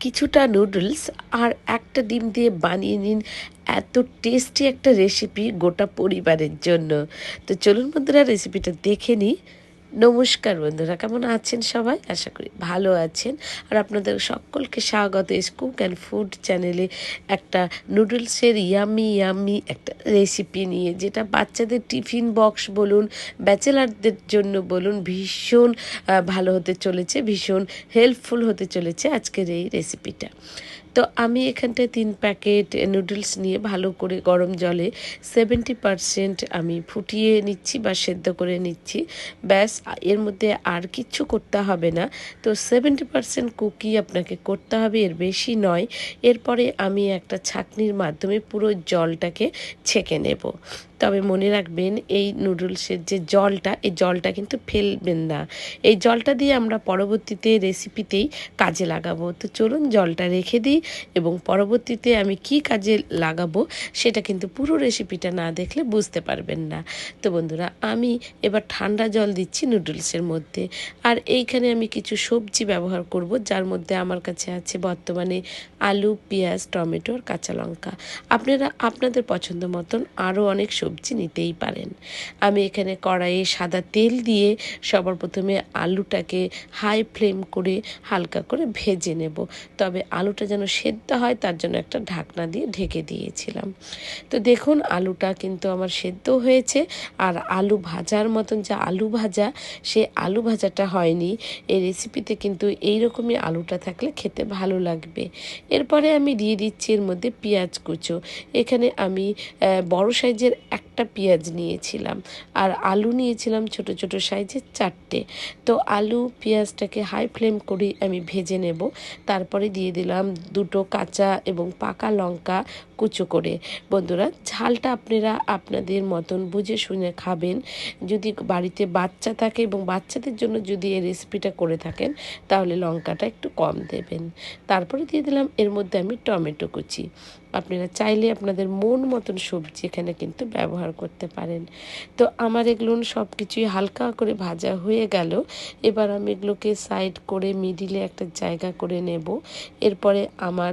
কিছুটা নুডলস আর একটা ডিম দিয়ে বানিয়ে নিন। এত টেস্টি একটা রেসিপি গোটা পরিবারের জন্য। তো চলুন বন্ধুরা রেসিপিটা দেখে নিই। নমস্কার বন্ধুরা, কেমন আছেন সবাই? আশা করি ভালো আছেন। আর আপনাদের সকলকে স্বাগত এস কুক অ্যান্ড ফুড চ্যানেলে একটা নুডলসের ইয়ামি ইয়ামি একটা রেসিপি নিয়ে, যেটা বাচ্চাদের টিফিন বক্স বলুন ব্যাচেলারদের জন্য বলুন, ভীষণ ভালো হতে চলেছে, ভীষণ হেল্পফুল হতে চলেছে আজকের এই রেসিপিটা তো আমি এখানটায় তিন প্যাকেট নুডলস নিয়ে ভালো করে গরম জলে সেভেন্টি পারসেন্ট আমি ফুটিয়ে নিচ্ছি বা সেদ্ধ করে নিচ্ছি। ব্যাস, এর মধ্যে আর কিচ্ছু করতে হবে না। তো সেভেন্টি পারসেন্ট কুকি আপনাকে করতে হবে, এর বেশি নয়। এরপরে আমি একটা ছাঁকনির মাধ্যমে পুরো জলটাকে ছেঁকে নেব। তবে মনে রাখবেন, এই নুডলসের যে জলটা, এই জলটা কিন্তু ফেলবেন না। এই জলটা দিয়ে আমরা পরবর্তীতে রেসিপিতেই কাজে লাগাবো। তো চলুন জলটা রেখে দিই এবং পরবর্তীতে আমি কি কাজে লাগাবো সেটা কিন্তু পুরো রেসিপিটা না দেখলে বুঝতে পারবেন না। তো বন্ধুরা, আমি এবার ঠান্ডা জল দিচ্ছি নুডলসের মধ্যে। আর এইখানে আমি কিছু সবজি ব্যবহার করব, যার মধ্যে আমার কাছে আছে বর্তমানে আলু, পেঁয়াজ টমেটো আর কাঁচা লঙ্কা। আপনারা, আপনাদের পছন্দ মতন আরও অনেক সবজি নিতেই পারেন। আমি এখানে কড়াইয়ে সাদা তেল দিয়ে সবার প্রথমে আলুটাকে হাই ফ্লেম করে হালকা করে ভেজে নেব। তবে আলুটা যেন সেদ্ধ হয়, তার জন্য একটা ঢাকনা দিয়ে ঢেকে দিয়েছিলাম। তো দেখুন, আলুটা কিন্তু আমার সেদ্ধ হয়েছে। আর আলু ভাজার মতন যে আলু ভাজা, সে আলু ভাজাটা হয়নি। এই রেসিপিতে কিন্তু এই রকমই আলুটা থাকলে খেতে ভালো লাগবে। এরপরে আমি দিয়ে দিচ্ছি এর মধ্যে পেঁয়াজ কুচো। এখানে আমি বড় সাইজের একটা পেঁয়াজ নিয়েছিলাম আর আলু নিয়েছিলাম ছোট ছোট সাইজের চারটে। তো আলু পেঁয়াজটাকে হাই ফ্লেম করে আমি ভেজে নেব। তারপরে দিয়ে দিলাম দুটো কাঁচা এবং পাকা লঙ্কা কুচো করে। বন্ধুরা, ঝালটা আপনারা আপনাদের মতন বুঝে শুনে খাবেন। যদি বাড়িতে বাচ্চা থাকে এবং বাচ্চাদের জন্য যদি এই রেসিপিটা করে থাকেন, তাহলে লঙ্কাটা একটু কম দেবেন। তারপরে দিয়ে দিলাম এর মধ্যে আমি টমেটো কুচি। আপনারা চাইলে আপনাদের মন মতন সবজি এখানে কিন্তু ব্যবহার করতে পারেন। তো আমার এগুলো সব কিছুই হালকা করে ভাজা হয়ে গেল। এবার আমি এগুলোকে সাইড করে মিডিলে একটা জায়গা করে নেব। এরপরে আমার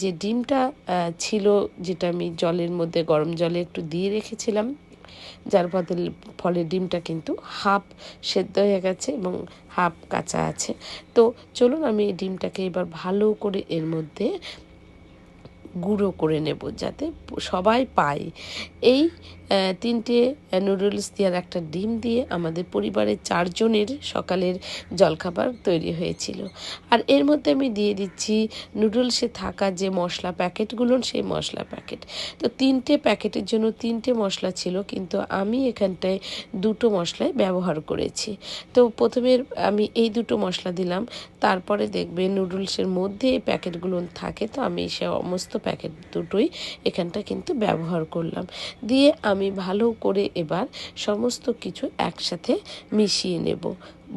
যে ডিমটা ছিল যেটা আমি জলের মধ্যে, গরম জলে একটু দিয়ে রেখেছিলাম, যার বদল ফলে ডিমটা কিন্তু হাফ সেদ্ধ হয়ে গেছে এবং হাফ কাঁচা আছে। তো চলুন আমি এই ডিমটাকে এবার ভালো করে এর মধ্যে গুঁড়ো করে নেব যাতে সবাই পায়। এই তিনটে নুডলস দিয়ে আর একটা ডিম দিয়ে আমাদের পরিবারের চারজনের সকালের জলখাবার তৈরি হয়েছিল। আর এর মধ্যে আমি দিয়ে দিচ্ছি নুডলসে থাকা যে মশলা প্যাকেটগুলো, সেই মশলা প্যাকেট। তো তিনটে প্যাকেটের জন্য তিনটে মশলা ছিল, কিন্তু আমি এখানটায় দুটো মশলাই ব্যবহার করেছি। তো প্রথমে আমি এই দুটো মশলা দিলাম, তারপরে দেখবে নুডলসের মধ্যে এই প্যাকেটগুলো থাকে, তো আমি সে সমস্ত প্যাকেট দুটোই এখানটা কিন্তু ব্যবহার করলাম। দিয়ে আমি ভালো করে এবার সমস্ত কিছু একসাথে মিশিয়ে নেব।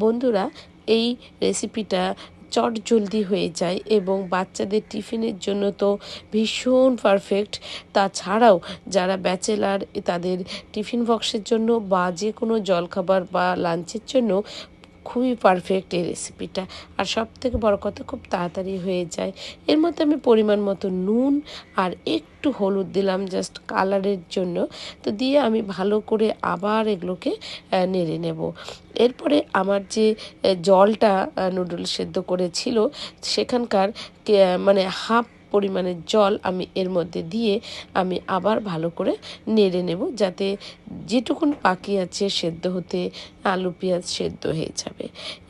বন্ধুরা, এই রেসিপিটা চট জলদি হয়ে যায় এবং বাচ্চাদের টিফিনের জন্য তো ভীষণ পারফেক্ট তাছাড়াও যারা ব্যাচেলার তাদের টিফিন বক্সের জন্য বা যে কোনো জলখাবার বা লাঞ্চের জন্য খুবই পারফেক্ট এই রেসিপিটা আর সব থেকে বড় কথা, খুব তাড়াতাড়ি হয়ে যায়। এর মধ্যে আমি পরিমাণ মতো নুন আর একটু হলুদ দিলাম জাস্ট কালারের জন্য। তো দিয়ে আমি ভালো করে আবার এগুলোকে নেড়ে নেব। এরপরে আমার যে জলটা নুডল সেদ্ধ করেছিল, সেখানকার মানে হাফ পরিমাণের জল আমি এর মধ্যে দিয়ে আমি আবার ভালো করে নেড়ে নেব। যাতে যেটুকুন বাকি আছে সেদ্ধ হতে আলু, পেঁয়াজ সেদ্ধ হয়ে যাবে।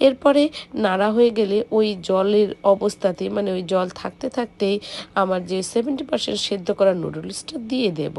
এরপরে নাড়া হয়ে গেলে ওই জলের অবস্থাতে মানে ওই জল থাকতে থাকতেই আমার যে সেভেন্টি পার্সেন্ট সেদ্ধ করা নুডলসটা দিয়ে দেব।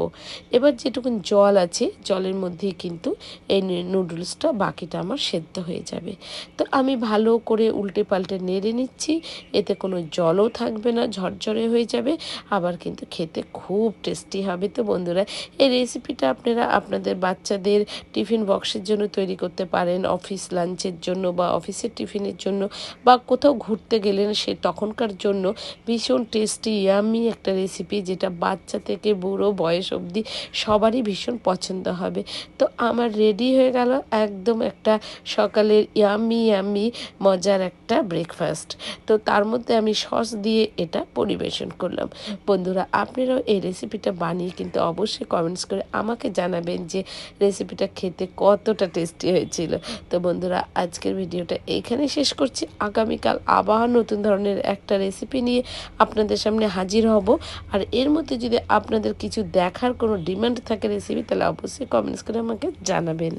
এবার যেটুকুন জল আছে, জলের মধ্যেই কিন্তু এই নুডলসটা বাকিটা আমার সেদ্ধ হয়ে যাবে। তো আমি ভালো করে উল্টে পাল্টে নেড়ে নিচ্ছি, এতে কোনো জলও থাকবে না, ঝরঝরে হয়ে যাবে। আবার কিন্তু খেতে খুব টেস্টি হবে। তো বন্ধুরা, এই রেসিপিটা আপনারা আপনাদের বাচ্চাদের টিফিন বক্সের জন্য তৈরি করতে পারেন অফিস লাঞ্চের জন্য বা অফিসের টিফিনের জন্য বা কোথাও ঘুরতে গেলেন সে তখনকার জন্য ভীষণ টেস্টি ইয়ামি একটা রেসিপি যেটা বাচ্চা থেকে বুড়ো বয়স অবধি সবারই ভীষণ পছন্দ হবে। তো আমার রেডি হয়ে গেল একদম একটা সকালের ইয়ামি ইয়ামি মজার একটা ব্রেকফাস্ট তো তার মধ্যে আমি সস দিয়ে এটা পরিবেশন করলাম। বন্ধুরা, আপনারাও এই রেসিপিটা বানিয়ে কিন্তু অবশ্যই কমেন্টস করে আমাকে জানাবেন যে রেসিপিটা খেতে কতটা টেস্টি হয়েছিল তো বন্ধুরা, আজকের ভিডিওটা এইখানে শেষ করছি। আগামীকাল আবার নতুন ধরনের একটা রেসিপি নিয়ে আপনাদের সামনে হাজির হব। আর এর মধ্যে যদি আপনাদের কিছু দেখার কোনো ডিমান্ড থাকে রেসিপি তাহলে অবশ্যই কমেন্টস করে আমাকে জানাবেন।